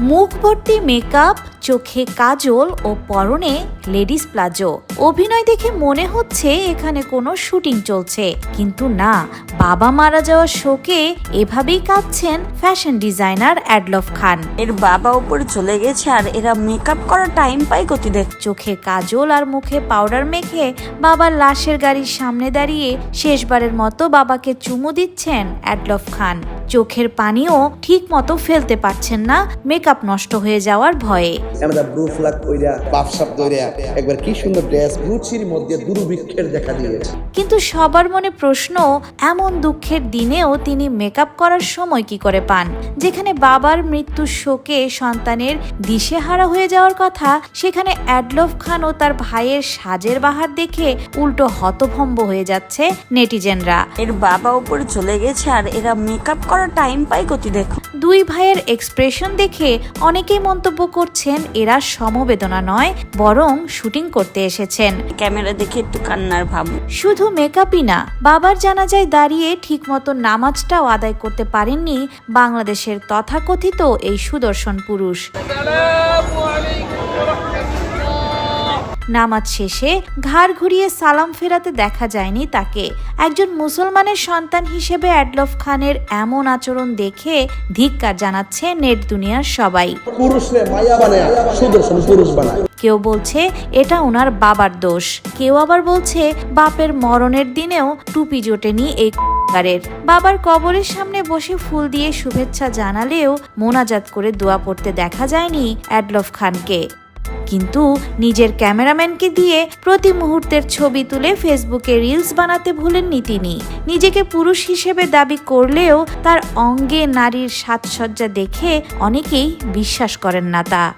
মুখ ভর্তি মেকআপ চোখে কাজল ও পরনে লেডিস প্লাজো। অভিনয় দেখে মনে হচ্ছে এখানে কোনো শুটিং চলছে। কিন্তু না বাবা মারা যাওয়ার শোকে এভাবেই কাঁদছেন ফ্যাশন ডিজাইনার অ্যাডলফ খান। এর বাবা উপরে চলে গেছে আর এরা মেকআপ করার টাইম পাই গতি দেখ চোখে কাজল আর মুখে পাউডার মেখে বাবার লাশের গাড়ির সামনে দাঁড়িয়ে শেষবারের মতো বাবাকে চুমু দিচ্ছেন অ্যাডলফ খান। চোখের পানিও ঠিক মতো ফেলতে পারছেন না মেকআপ নষ্ট হয়ে যাওয়ার ভয়ে। একবার কি সুন্দর ড্রেস রুচির মধ্যে দুর্ভিক্ষের দেখা দিয়েছে। কিন্তু সবার মনে প্রশ্ন এমন দুঃখের দিনেও তিনি মেকআপ করার সময় কি করে পান? যেখানে বাবার মৃত্যুর শোকে সন্তানের দিশেহারা হয়ে যাওয়ার কথা সেখানে অ্যাডলফ খান ও তার ভাইয়ের সাজের বাহার দেখে উল্টো হতভম্ব হয়ে যাচ্ছে নেটিজেনরা। এর বাবা উপরে চলে গেছে আর এরা মেকআপ করার টাইম পাই গতি দেখ। দুই ভাইয়ের এক্সপ্রেশন দেখে অনেকেই মন্তব্য করছেন এরা সমবেদনা নয় বরং শুটিং করতে এসেছেন। ক্যামেরা দেখে একটু কান্নার ভাব। শুধু মেকআপই না বাবার জানা যায় দাঁড়িয়ে ঠিকমতো নামাজটাও আদায় করতে পারেননি বাংলাদেশের তথাকথিত এই সুদর্শন পুরুষ। নামাজ শেষে ঘাড় ঘুরিয়ে সালাম ফেরাতে দেখা যায়নি তাকে। একজন মুসলমানের সন্তান হিসেবে অ্যাডলফ খানের এমন আচরণ দেখে ধিক্কার জানাচ্ছে নেট দুনিয়ার সবাই। কেউ বলছে এটা ওনার বাবার দোষ। কেউ আবার বলছে বাপের মরণের দিনেও টুপি জোটেনি এই বাবার কবরের সামনে বসে ফুল দিয়ে শুভেচ্ছা জানালেও মোনাজাত করে দোয়া পড়তে দেখা যায়নি অ্যাডলফ খানকে। কিন্তু নিজের ক্যামেরাম্যানকে দিয়ে প্রতি মুহূর্তের ছবি তুলে ফেসবুকে রিলস বানাতে ভুলেননি তিনি। নিজেকে পুরুষ হিসেবে দাবি করলেও তার অঙ্গে নারীর সাজসজ্জা দেখে অনেকেই বিশ্বাস করেন না তা।